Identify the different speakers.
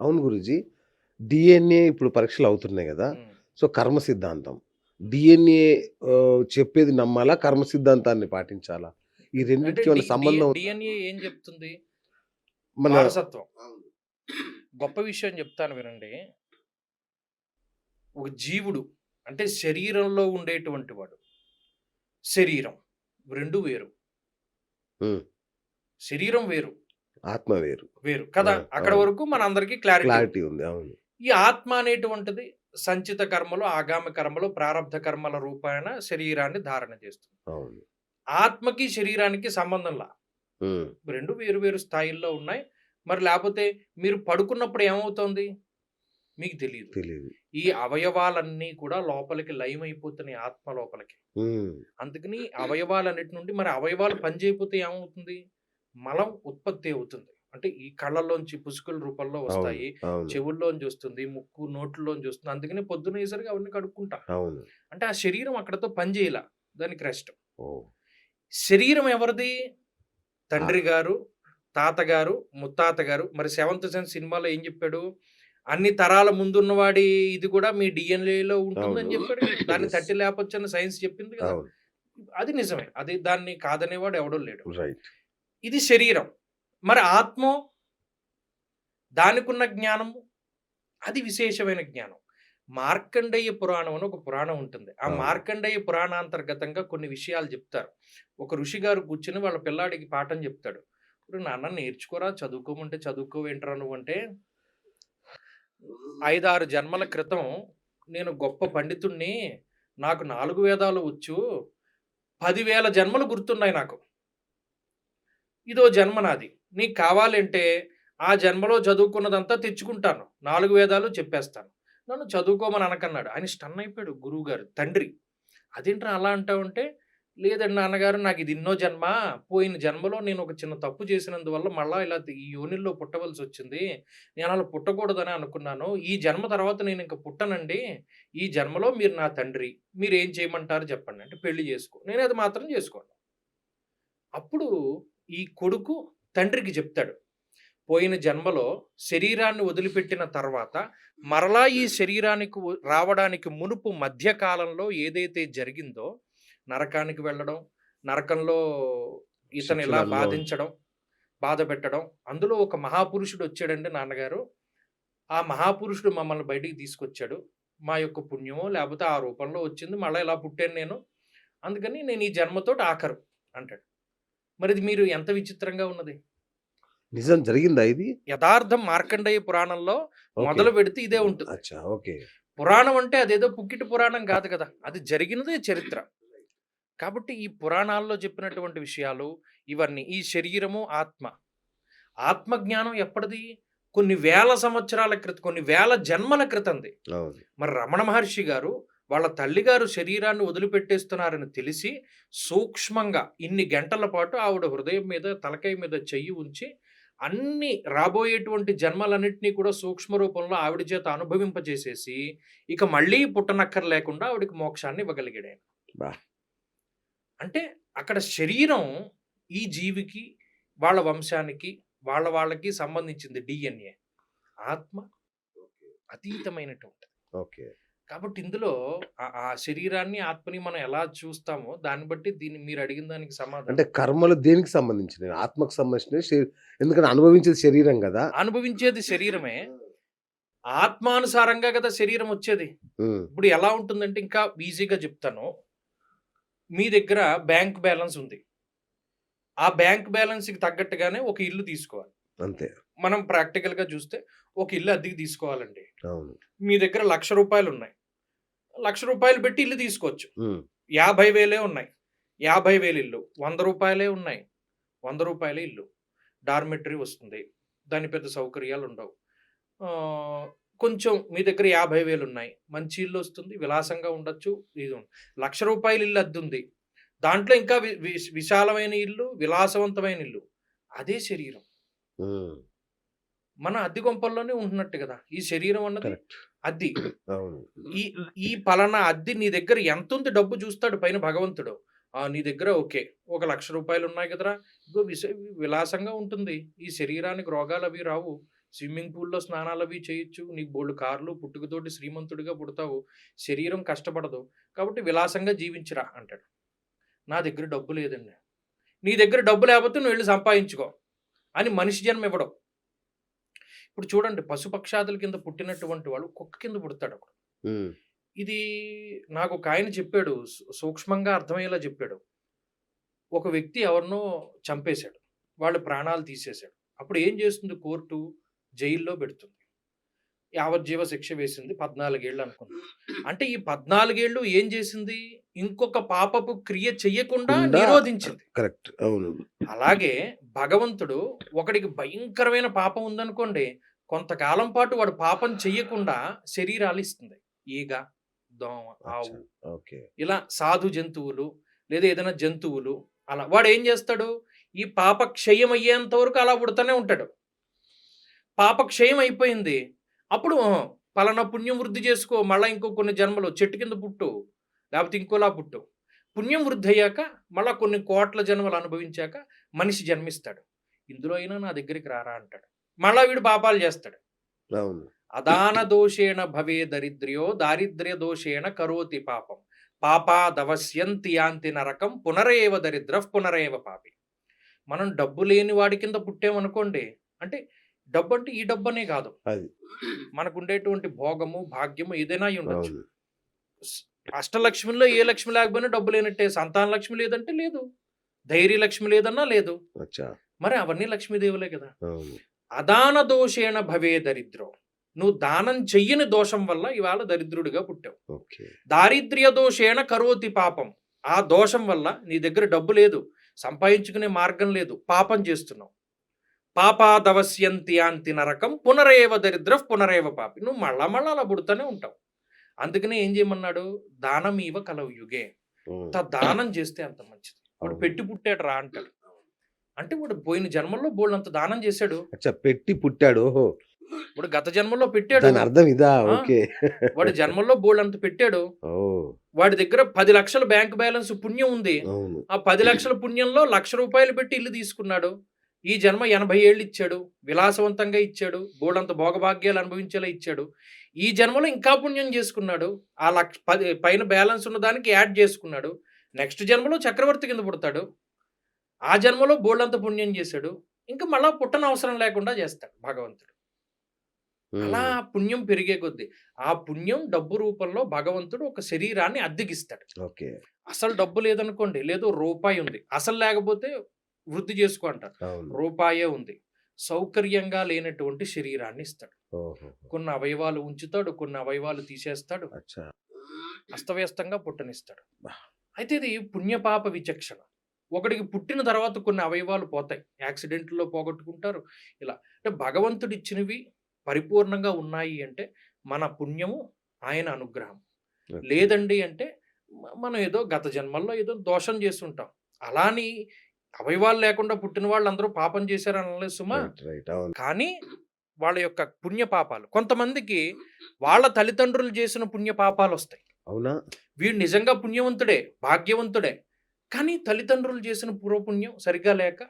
Speaker 1: అవును గురుజీ. డిఎన్ఏ ఇప్పుడు పరీక్షలు అవుతున్నాయి కదా. సో కర్మ సిద్ధాంతం. డిఎన్ఏ చెప్పేది నమ్మాలా? కర్మ సిద్ధాంతాన్ని పాటించాలా? ఈ రెండింటికి సంబంధం?
Speaker 2: డిఎన్ఏ ఏం చెప్తుంది?
Speaker 1: మన
Speaker 2: వారసత్వం. గొప్ప విషయం చెప్తాను వినండి. ఒక జీవుడు అంటే శరీరంలో ఉండేటువంటి వాడు. శరీరం రెండు వేరు. శరీరం వేరు.
Speaker 1: ఆత్మ వేరు.
Speaker 2: వేరు. కదా? అక్కడ. వరకు మన అందరికీ క్లారిటీ
Speaker 1: క్లారిటీ ఉంది. అవును.
Speaker 2: ఈ ఆత్మ అనేటువంటిది సంచిత కర్మలు ఆగామి కర్మలు ప్రారంధ కర్మల రూపాయన శరీరాన్ని ధారణ చేస్తుంది.
Speaker 1: అవును.
Speaker 2: ఆత్మకి శరీరానికి సంబంధంలా? రెండు వేరు వేరు స్థాయిల్లో ఉన్నాయి. మరి లేకపోతే మీరు పడుకున్నప్పుడు ఏమవుతోంది? మీకు తెలియదు
Speaker 1: తెలియదు
Speaker 2: ఈ అవయవాలన్నీ కూడా లోపలికి లయం అయిపోతున్నాయి ఆత్మ లోపలికి. అందుకని అవయవాలన్నిటి నుండి మరి అవయవాలు పనిచేయకపోతే ఏమవుతుంది? మలం ఉత్పత్తి అవుతుంది. అంటే ఈ కళ్ళల్లోంచి పుసుకుల రూపంలో వస్తాయి చెవుల్లోంచి వస్తుంది ముక్కు నోట్లోంచి వస్తుంది. అందుకని పొద్దున వేసరికి అవన్నీ కడుక్కుంటా. అంటే ఆ శరీరం అక్కడతో పనిచేయాల దానికి రెస్ట్. శరీరం ఎవరిది? తండ్రి గారు తాతగారు ముత్తాత గారు మరి సెవెంత్ సెన్స్ సినిమాలో ఏం చెప్పాడు? అన్ని తరాల ముందున్నవాడి ఇది కూడా మీ డిఎన్ఏలో ఉంటుందని. చెప్పాడు. దాన్ని. తట్టి లేపొచ్చని సైన్స్ చెప్పింది కదా. అది నిజమే. అది దాన్ని కాదనేవాడు ఎవడో లేడు.
Speaker 1: రైట్
Speaker 2: ఇది శరీరం. మరి ఆత్మ దానికున్న జ్ఞానము? అది విశేషమైన జ్ఞానం. మార్కండేయ పురాణం అని ఒక పురాణం ఉంటుంది. ఆ. మార్కండేయ పురాణాంతర్గతంగా కొన్ని విషయాలు చెప్తారు. ఒక ఋషి గారు కూర్చుని వాళ్ళ పిల్లాడికి పాఠం చెప్తాడు. ఇప్పుడు నాన్న నేర్చుకోరా చదువుకోమంటే చదువుకోవేంట్రా నువ్వు అంటే ఐదారు జన్మల క్రితం నేను గొప్ప పండితుణ్ణి నాకు నాలుగు వేదాలు వచ్చు పదివేల జన్మలు గుర్తున్నాయి నాకు. ఇదో జన్మ నాది. నీకు కావాలంటే ఆ జన్మలో చదువుకున్నదంతా తెచ్చుకుంటాను. నాలుగు వేదాలు చెప్పేస్తాను. నన్ను చదువుకోమని అనకన్నాడు. ఆయన స్టన్ అయిపోయాడు గురువు గారు తండ్రి. అదేంట్రా అలా అంటావంటే లేదండి నాన్నగారు నాకు ఇది ఎన్నో జన్మ. పోయిన జన్మలో నేను ఒక చిన్న తప్పు చేసినందువల్ల మళ్ళీ ఇలా ఈ యోనిల్లో పుట్టవలసి వచ్చింది. నేను అలా పుట్టకూడదని అనుకున్నాను. ఈ జన్మ తర్వాత నేను ఇంకా పుట్టనండి. ఈ జన్మలో మీరు నా తండ్రి. మీరు ఏం చేయమంటారు చెప్పండి. అంటే పెళ్ళి చేసుకో. నేను అది మాత్రం చేసుకోను. అప్పుడు ఈ కొడుకు తండ్రికి చెప్తాడు. పోయిన జన్మలో శరీరాన్ని వదిలిపెట్టిన తర్వాత మరలా ఈ శరీరానికి రావడానికి మునుపు మధ్యకాలంలో ఏదైతే జరిగిందో నరకానికి వెళ్ళడం నరకంలో ఇతను ఇలా. బాధించడం బాధ పెట్టడం అందులో ఒక మహాపురుషుడు వచ్చాడండి నాన్నగారు. ఆ మహాపురుషుడు మమ్మల్ని బయటికి తీసుకొచ్చాడు. మా యొక్క పుణ్యమో లేకపోతే ఆ రూపంలో వచ్చింది మళ్ళీ ఇలా పుట్టాను నేను. అందుకని నేను ఈ జన్మతోటి ఆఖరు అంటాడు. మరి ఇది మీరు ఎంత విచిత్రంగా ఉన్నది?
Speaker 1: నిజం జరిగిందా ఇది?
Speaker 2: యథార్థం మార్కండేయ పురాణంలో. మొదలు పెడితే ఇదే ఉంటుంది.
Speaker 1: అచ్చా ఓకే.
Speaker 2: పురాణం అంటే అదేదో పుక్కిటి పురాణం కాదు కదా. అది జరిగినదే చరిత్ర. కాబట్టి ఈ పురాణాల్లో చెప్పినటువంటి విషయాలు ఇవన్నీ ఈ శరీరము ఆత్మ. ఆత్మజ్ఞానం ఎప్పటిది? కొన్ని వేల సంవత్సరాల క్రితం కొన్ని వేల జన్మల క్రితంది. మరి రమణ మహర్షి గారు వాళ్ళ తల్లిగారు శరీరాన్ని వదిలిపెట్టేస్తున్నారని తెలిసి సూక్ష్మంగా ఇన్ని గంటల పాటు ఆవిడ హృదయం మీద తలకాయ మీద చెయ్యి ఉంచి అన్ని రాబోయేటువంటి జన్మలన్నింటినీ కూడా సూక్ష్మ రూపంలో ఆవిడ చేత అనుభవింపజేసేసి ఇక మళ్ళీ పుట్టనక్కర్ లేకుండా ఆవిడకి మోక్షాన్ని ఇవ్వగలిగాడు. అంటే అక్కడ శరీరం ఈ జీవికి వాళ్ళ వంశానికి వాళ్ళ వాళ్ళకి సంబంధించింది డిఎన్ఏ. ఆత్మ అతీతమైనటువంటి
Speaker 1: ఓకే.
Speaker 2: కాబట్టి ఇందులో ఆ- శరీరాన్ని ఆత్మని మనం ఎలా చూస్తామో దాన్ని బట్టి దీన్ని మీరు అడిగిన దానికి సమాధానం.
Speaker 1: అంటే కర్మలు దేనికి సంబంధించినవి? ఆత్మకు సంబంధించినవి శరీ- ఎందుకంటే అనుభవించేది శరీరం కదా.
Speaker 2: అనుభవించేది శరీరమే. ఆత్మానుసారంగా కదా శరీరం వచ్చేది. ఇప్పుడు ఎలా ఉంటుందంటే ఇంకా ఈజీగా చెప్తాను. మీ దగ్గర బ్యాంక్ బ్యాలెన్స్ ఉంది. ఆ బ్యాంక్ బ్యాలెన్స్కి తగ్గట్టుగానే ఒక ఇల్లు తీసుకోవాలి.
Speaker 1: అంతే.
Speaker 2: మనం ప్రాక్టికల్గా చూస్తే ఒక ఇల్లు అద్దెకి తీసుకోవాలండి. మీ దగ్గర లక్ష రూపాయలు ఉన్నాయి లక్ష రూపాయలు పెట్టి ఇల్లు తీసుకోవచ్చు. యాభై వేలే ఉన్నాయి. యాభై వేలు ఇల్లు వంద రూపాయలే ఉన్నాయి. వంద రూపాయలే ఇల్లు. డార్మెటరీ వస్తుంది. దాని పెద్ద సౌకర్యాలు ఉండవు. కొంచెం మీ దగ్గర యాభై వేలు ఉన్నాయి. మంచి ఇల్లు వస్తుంది. విలాసంగా ఉండొచ్చు. ఇది. లక్ష రూపాయల ఇల్లు అద్దె ఉంది. దాంట్లో ఇంకా విశాలమైన ఇల్లు విలాసవంతమైన ఇల్లు. అదే శరీరం. మన అద్దె గొంపల్లోనే ఉంటున్నట్టు కదా. ఈ శరీరం అన్నది అద్దె ఈ ఈ పలానా అద్దె నీ దగ్గర ఎంత ఉంది డబ్బు చూస్తాడు పైన భగవంతుడు ఆ నీ దగ్గర ఓకే ఒక లక్ష రూపాయలు ఉన్నాయి కదరా ఇగో విశ విలాసంగా ఉంటుంది ఈ శరీరానికి రోగాలు అవి రావు స్విమ్మింగ్ పూల్‌లో స్నానాలవి చేయొచ్చు. నీకు బోలెడు కార్లు, పుట్టుకతోటి శ్రీమంతుడిగా పుడతావు. శరీరం కష్టపడదు. కాబట్టి విలాసంగా జీవించురా అంటాడు. నా దగ్గర డబ్బు లేదండి. నీ దగ్గర డబ్బు లేపోతే నువ్వెళ్ళి సంపాదించుకో అని మనిషి జన్మ ఇవ్వడం. ఇప్పుడు చూడండి పశుపక్షాదుల కింద పుట్టినటువంటి వాడు కుక్క కింద పుడతాడు.
Speaker 1: హ్మ్.
Speaker 2: ఇది నాకొక ఆయన చెప్పాడు. సూక్ష్మంగా అర్థమయ్యేలా చెప్పాడు. ఒక వ్యక్తి ఎవరినో చంపేశాడు. వాళ్ళ ప్రాణాలు తీసేశాడు. అప్పుడు ఏం చేస్తుంది కోర్టు? జైల్లో పెడుతుంది. యావజ్జీవ శిక్ష వేసింది. 14 ఏళ్ళు అనుకుంటా. అంటే ఈ 14 ఏళ్ళు ఏం చేసింది? ఇంకొక పాపపు క్రియ చెయ్యకుండా
Speaker 1: కుండా
Speaker 2: నిరోధించింది.
Speaker 1: కరెక్ట్. అవును.
Speaker 2: అలాగే భగవంతుడు ఒకడికి భయంకరమైన పాపం ఉందనుకోండి. కొంతకాలం పాటు వాడు పాపం చెయ్యకుండా శరీరాలు ఇస్తుంది. ఈగ, దోమ, ఆవు. ఇలా సాధు జంతువులు లేదా ఏదైనా జంతువులు అలా. వాడేం చేస్తాడు? ఈ పాప క్షయం అయ్యేంత వరకు అలా పుడతానే ఉంటాడు. పాప క్షయం అయిపోయింది. అప్పుడు పలానా పుణ్యం వృద్ధి చేసుకో. మళ్ళా ఇంకో కొన్ని జన్మలు చెట్టు కింద పుట్టు. లేపోతే ఇంకోలా పుట్టు. పుణ్యం వృద్ధయ్యాక మళ్ళా కొన్ని కోట్ల జన్మలు అనుభవించాక మనిషి జన్మిస్తాడు. ఇందులో అయినా నా దగ్గరికి రారా అంటాడు. మళ్ళా వీడు పాపాలు చేస్తాడు. అదాన దోషేణ భవే దరిద్ర్యో దారిద్ర్య దోషేణ కరోతి పాపం. పాపాదవస్యంతి యాంతి నరకం పునరేవ దరిద్రః పునరేవ పాపి. మనం డబ్బు లేని వాడి కింద పుట్టామనుకోండి. అంటే డబ్బు అంటే ఈ డబ్బనే కాదు.
Speaker 1: అది.
Speaker 2: మనకుండేటువంటి భోగము, భాగ్యము ఏదైనా అయ్యుండొచ్చు.
Speaker 1: అవును.
Speaker 2: స్ అష్టలక్ష్మిలో ఏ లక్ష్మి లేకపోయినా డబ్బు లేనట్టే. సంతాన లక్ష్మి లేదంటే లేదు. ధైర్య లక్ష్మి లేదన్నా లేదు.
Speaker 1: అచ్చా!
Speaker 2: మరి అవన్నీ లక్ష్మీదేవులే కదా!
Speaker 1: అవును.
Speaker 2: అదాన దోషేణ భవే దరిద్రం. నువ్వు దానం చెయ్యని దోషం వల్ల ఇవాళ దరిద్రుడిగా పుట్టావు.
Speaker 1: ఓకే.
Speaker 2: దారిద్ర్య దోషేణ కరోతి పాపం. ఆ దోషం వల్ల నీ దగ్గర డబ్బు లేదు. సంపాదించుకునే మార్గం లేదు. పాపం చేస్తున్నావు. పాపాదవస్యంతి యాంతి నరకం పునరేవ దరిద్రః పునరేవ పాపి. నువ్వు మళ్ళా మళ్ళా అలా పుడతానే ఉంటావు. అందుకనే ఏం చేయమన్నాడు? దానమీవ కలవు యుగే. దానం చేస్తే అంత మంచిది. వాడు. పెట్టి పుట్టాడు రా అంటాడు. అంటే వాడు పోయిన జన్మల్లో బోలెడంత దానం చేశాడు.
Speaker 1: పెట్టి పుట్టాడు.
Speaker 2: ఇప్పుడు గత జన్మలో పెట్టాడు.
Speaker 1: దాని అర్థం ఇదా? ఓకే.
Speaker 2: వాడి జన్మల్లో బోలెడంత పెట్టాడు.
Speaker 1: ఓహ్!
Speaker 2: వాడి దగ్గర 10,00,000 బ్యాంక్ బ్యాలెన్స్ పుణ్యం ఉంది. ఆ 10,00,000 పుణ్యంలో రూ. 1,00,000 పెట్టి ఇల్లు తీసుకున్నాడు. ఈ జన్మ 80 ఏళ్ళు ఇచ్చాడు. విలాసవంతంగా ఇచ్చాడు. బోలెడంత భోగభాగ్యాలు అనుభవించేలా ఇచ్చాడు. ఈ జన్మలో ఇంకా పుణ్యం చేసుకున్నాడు. ఆ లక్ష పది పైన బ్యాలెన్స్ ఉన్న దానికి యాడ్ చేసుకున్నాడు. నెక్స్ట్ జన్మలో చక్రవర్తి కింద పుడతాడు. ఆ జన్మలో బోలెడంత పుణ్యం చేశాడు. ఇంకా మళ్ళా పుట్టనవసరం లేకుండా చేస్తాడు భగవంతుడు. అలా. పుణ్యం పెరిగే కొద్దీ ఆ పుణ్యం డబ్బు రూపంలో భగవంతుడు ఒక శరీరాన్ని అద్దెకిస్తాడు.
Speaker 1: ఓకే.
Speaker 2: అసలు డబ్బు లేదనుకోండి. లేదు రూపాయి ఉంది. అసలు లేకపోతే వృద్ధి చేసుకో. రూపాయే ఉంది. సౌకర్యంగా లేనటువంటి శరీరాన్ని ఇస్తాడు. కొన్ని అవయవాలు ఉంచుతాడు. కొన్ని అవయవాలు తీసేస్తాడు. అస్తవ్యస్తంగా పుట్టనిస్తాడు. అయితే ఇది పుణ్యపాప విచక్షణ. ఒకడికి పుట్టిన తర్వాత కొన్ని అవయవాలు పోతాయి. యాక్సిడెంట్‌లో పోగొట్టుకుంటారు. ఇలా. అంటే భగవంతుడు ఇచ్చినవి పరిపూర్ణంగా ఉన్నాయి అంటే మన పుణ్యము, ఆయన అనుగ్రహం. లేదండి అంటే మనం ఏదో గత జన్మల్లో ఏదో దోషం చేసుంటాం. అలా అని అవయవాలు లేకుండా పుట్టిన వాళ్ళందరూ పాపం చేశారని అనలేదు సుమా. కానీ వాళ్ళ యొక్క పుణ్య పాపాలు కొంతమందికి వాళ్ళ తల్లిదండ్రులు చేసిన పుణ్య పాపాలొస్తాయి.
Speaker 1: అవునా?
Speaker 2: వీడు నిజంగా పుణ్యవంతుడే. భాగ్యవంతుడే. కానీ తల్లిదండ్రులు చేసిన పూర్వపుణ్యం సరిగ్గా లేక